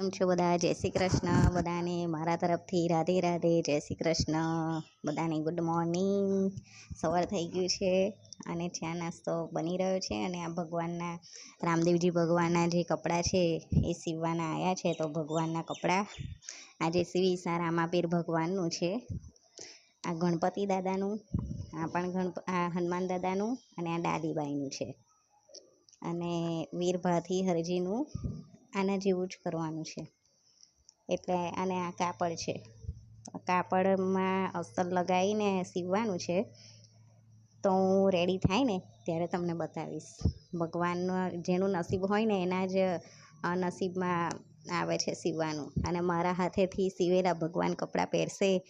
કેમ છો બધા? જય શ્રી કૃષ્ણ. બધાને મારા તરફથી રાધે રાધે. જય શ્રી કૃષ્ણ. બધાને ગુડ મોર્નિંગ. સવાર થઈ ગયું છે અને ચા નાસ્તો બની રહ્યો છે અને આ ભગવાનના, રામદેવજી ભગવાનના જે કપડાં છે એ સીવવાના આવ્યા છે તો ભગવાનના કપડાં આજે સીવીશા રામાપીર ભગવાનનું છે. આ ગણપતિ દાદાનું, આ પણ ગણપ, આ હનુમાન દાદાનું અને આ દાદીબાઈનું છે. અને વીરભાથી હરજીનું આના જેવું જ કરવાનું છે. એટલે અને આ કાપડ છે. કાપડમાં અસ્તર લગાવીને સીવવાનું છે. તો હું રેડી થાય ને ત્યારે તમને બતાવીશ. ભગવાનનું જેનું નસીબ હોય ને એના જ નસીબમાં આવે છે સીવવાનું. અને મારા હાથેથી સીવેલા ભગવાન કપડાં પહેરશે,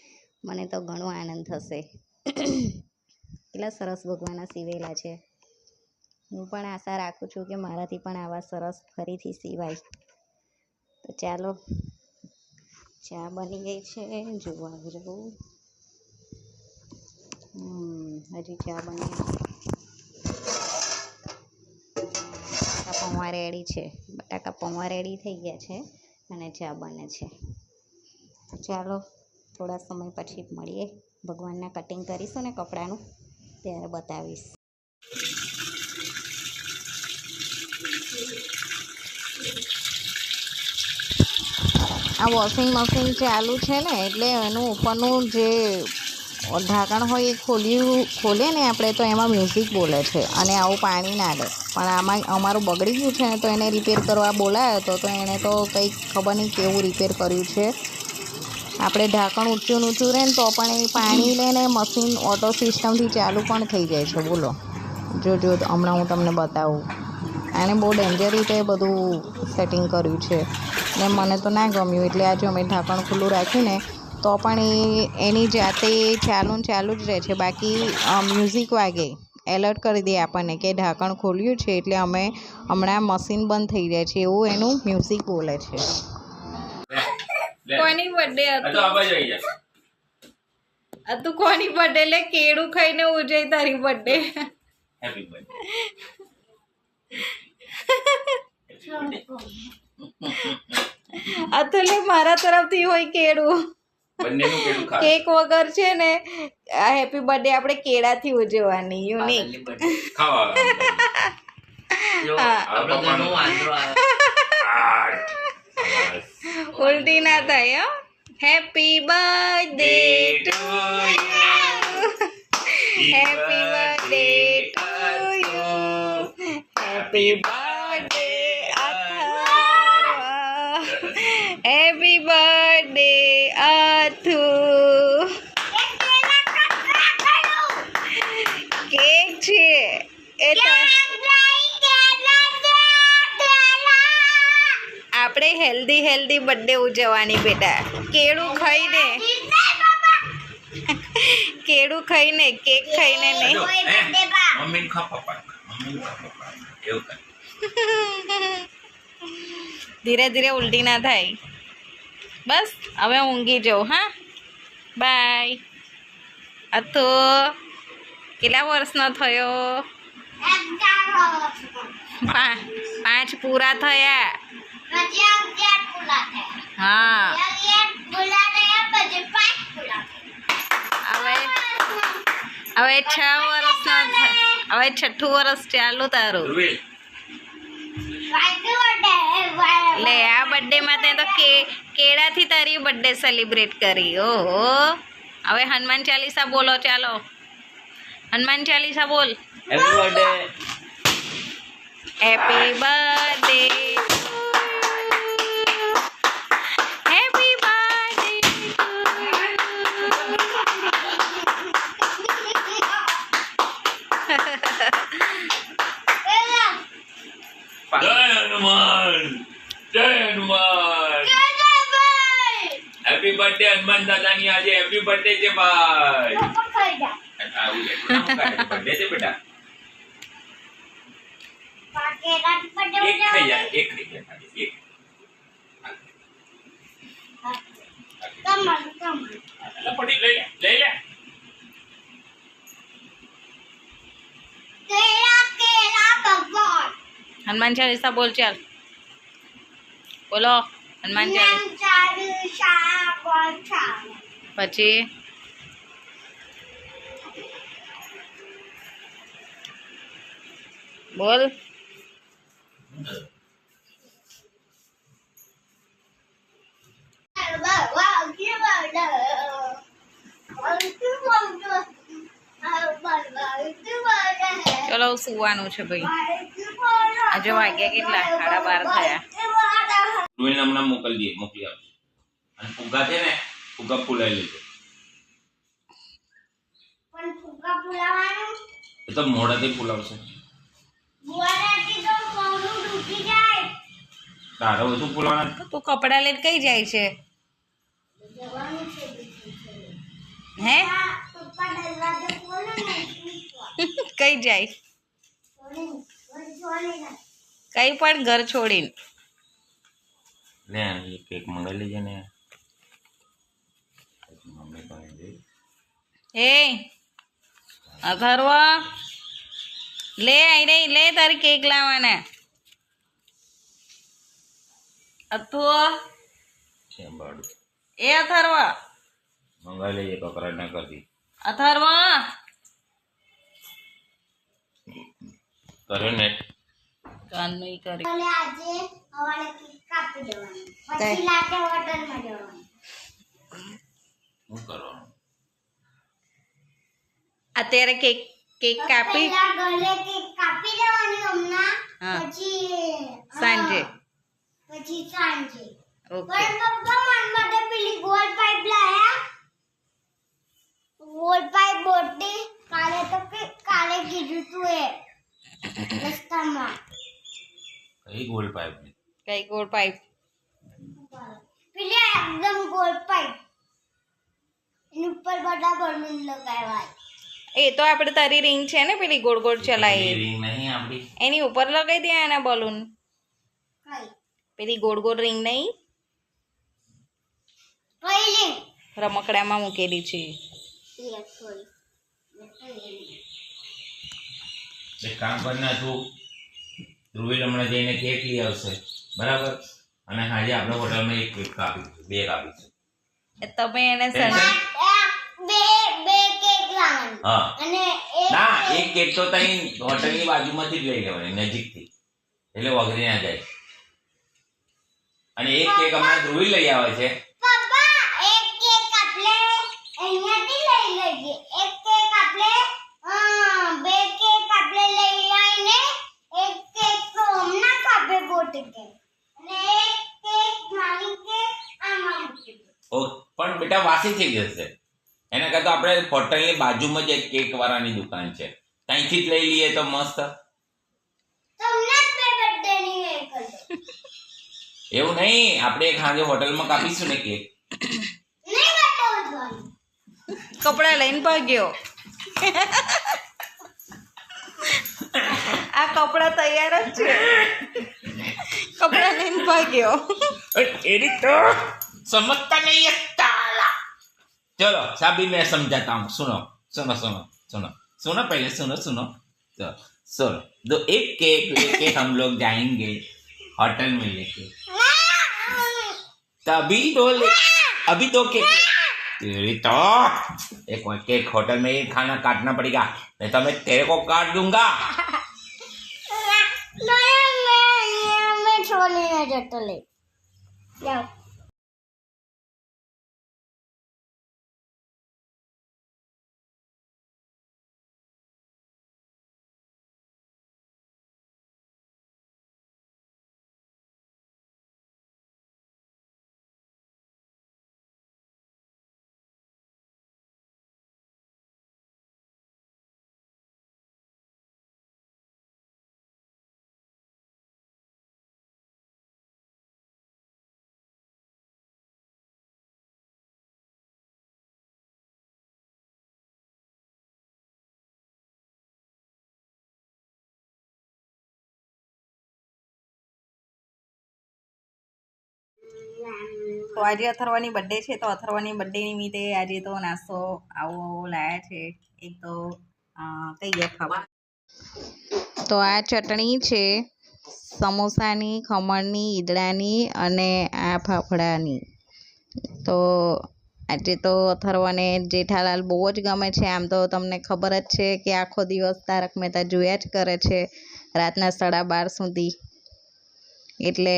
મને તો ઘણો આનંદ થશે. કેટલા સરસ ભગવાનના સીવેલા છે. હું પણ આશા રાખું છું કે મારાથી પણ આવા સરસ ફરીથી સિવાય. તો ચાલો, ચા બની ગઈ છે, જોવા જવું હજી ચા બની બટાકા પૌવા રેડી છે. બટાકા પૌવા રેડી થઈ ગયા છે અને ચા બને છે. ચાલો, થોડા સમય પછી મળીએ. ભગવાનના કટિંગ કરીશું ને કપડાનું, ત્યારે બતાવીશ. આ વોશિંગ મશીન ચાલુ છે ને, એટલે એનું ઉપરનું જે ઢાંકણ હોય એ ખોલ્યું, ખોલે ને આપણે તો એમાં મ્યુઝિક બોલે છે અને આવું પાણી ના લે પણ આમાં અમારું બગડી ગયું છે ને, તો એને રિપેર કરવા બોલાયો હતો તો એણે તો કંઈક ખબર નહીં કેવું રિપેર કર્યું છે. આપણે ઢાંકણ ઊંચું ઊંચું રહે ને, તો પણ એ પાણી લે ને મશીન ઓટો સિસ્ટમથી ચાલુ પણ થઈ જાય છે. બોલો. જો જો, હમણાં હું તમને બતાવું. આણે બહુ ડેન્જર રીતે બધું સેટિંગ કર્યું છે. ને મને તો ના ગમ્યું. એટલે આજે અમે ઢાંકણ ખુલ્લું રાખ્યું ને તો પણ એ એની જાતે ચાલુ ને ચાલુ જ રહે છે. બાકી મ્યુઝિક વાગે. એલર્ટ કરી દે આપણને કે ઢાંકણ ખોલ્યું છે એટલે અમે હમણાં મશીન બંધ થઈ જાય છે. એવું એનું મ્યુઝિક બોલે છે. કોની બર્થડે હતો? તો કોની બર્થડે લે કેળું ખાઈને ઉજય તારી બર્થડે હેપી બર્થડે હતું લે મારા તરફથી હોય કેળું. કેક વગર છે ને આ હેપી બર્થડે આપણે કેળાથી ઉજવવાની યુનિક ઉલટી ના થાય હો. Happy birthday to happy birthday to you happy birthday Atharva happy birthday Athu cake છે એ તો આપણે હેલ્ધી હેલ્ધી બર્થડે ઉજવવાની બેટા. કેળું ખાઈને કેળું ખાઈને કેક ખાઈને નહીં મમ્મી ખા પપ્પા મમ્મી ખા પપ્પા એવું ધીરે ધીરે ઉલટી ના થાય. બસ હવે ઊંઘી જાઉં હા? બાય અથો કેટલા વર્ષનો થયો? પાંચ પૂરા થયા. હા. હવે છ હવે છઠ્ઠું વર્ષ ચાલુ તારું. લે આ બર્થડે માં તે તો કે કેળાથી તારી બર્થડે સેલિબ્રેટ કરી. ઓહો. હવે હનુમાન ચાલીસા બોલો ચાલો. હનુમાન ચાલીસા બોલ. Happy birthday happy birthday happy birthday જય હનુમાન જય હનુમાન હેપી બર્થડે હનુમાન દાદાની આજે. હેપી બર્થડે છે ભાઈ. આવું બર્થડે છે બેટા? એક ખાઈ જા એક ખાઈ જા ખાલી, એક. એટલે પડી લઈ લે લઈ લે. હનુમાન ચાલીસા બોલ ચાલ. બોલો હનુમાન ચાલીસ. પછી? બોલ. ચલો સુવાનું છે ભાઈ. આજે વાગ્યા કેટલા? સાડા બાર થયા. હમણાં મોકલી મોકલી આપજો. અને ફુગ્ગા છે ને ફુગ્ગા ફૂલાઈ લેજો. એ તો મોઢાથી ફૂલાવશે. તારે ઓછું ફૂલાવાના? તું કપડાં લઈને કઈ જાય છે? હે? કઈ જાય? કઈ પણ ઘર છોડીને. લે એક એક મંગાવી લેજે ને. એ અથર્વ લે આઈ રહી લે તારી કેક લાવવાના. અથુ એ અથર્વ. મંગાવી લેજે કકરાટ ના કરતી અથર્વ. કર્યો ને? કાનનું ઈ કરી આજે કાપી દેવાનું. પછી લાટે હોટલમાં જવાનું. શું કરવાનું અત્યારે કેક કેક કાપી પહેલા ગળે કેક કાપી દેવાની હમણાં? હા. પછી સાંજે. હા, પછી સાંજે. ઓકે. પણ પપ્પા મન માટે પેલી ગોળ પાઇપ લાયા. ગોળ પાઇપ બોટી. કાલે તો કે કાલે કીધું તું એ રસ્તામાં. કઈ ગોલ પાઇપ કઈ ગોળ પાઇપ? પેલી એકદમ ગોળ પાઇપ. એની ઉપર બધા બલૂન લગાવ્યા. એ તો આપણે તારી રિંગ છે ને પેલી ગોળ ગોળ ચલાવી રિંગ નહીં આપડી. એની ઉપર લગાવી દે એના બલૂન પેલી ગોળ ગોળ રિંગ નહીં. રમકડામાં મૂકેલી છે. એક કામ કરીને તું. ધ્રુવીલ હમણાં જઈને કેક લઈ આવશે. બરાબર? અને આજે આપણે હોટલમાં એક કેક કાપી બે કાપી એ તમે એને છે સન બે બે કેક લાવવાની હા. અને ના એક કેક તો તઈ હોટલની બાજુમાંથી જ લઈ લેવાની નજીકથી. એટલે વગરી ના જાય. અને એક કેક અમારે ધ્રુવી લઈ આવે છે. પણ બેટા વાસી થઈ જશે ત્યાં કરતા આપણે હોટલની બાજુમાં જ એક કેક વાળાની દુકાન છે. ત્યાંથી જ લઈ લઈએ તો મસ્ત. એવું નહીં આપણે એક સાંજે હોટલમાં કાપીશું ને કેક. કપડા લઈને ભાગ્યો. આ કપડા તૈયાર જ છે. કપડા લઈને ભાગ્યો. એની તો સમજતા નહીં. चलो साबी मैं समझाता हूँ। सुनो सुनो सुनो सुनो सुनो पहले सुनो सुनो। तो सुनो। दो एक केक लेके हम लोग जाएँगे होटल में लेके। तभी दो ले अभी दो केक तेरी तो एक केक होटल में ही खाना काटना पड़ेगा। नहीं तो मैं तेरे को काट दूँगा। मैं मैं मैं छोड़ने जाता ले जाओ। તો આજે અથર્વાની બર્થડે છે, તો અથર્વાની બર્થડે નિમિત્તે આજે તો નાસ્તો આવો લાયા છે. એક તો ગયા ખાવા? તો આ ચટણી છે, સમોસાની, ખમણની, ઈદડાની અને આ ફાફડાની. તો આજે તો અથર્વને જેઠાલાલ બહુ જ ગમે છે, આમ તો તમને ખબર જ છે કે આખો દિવસ તારક મહેતા જોયા જ કરે છે, રાતના સાડા બાર સુધી. એટલે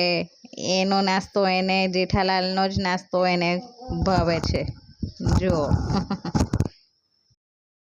એનો નાસ્તો એને જેઠાલાલનો જ નાસ્તો એને ભાવે છે. જુઓ.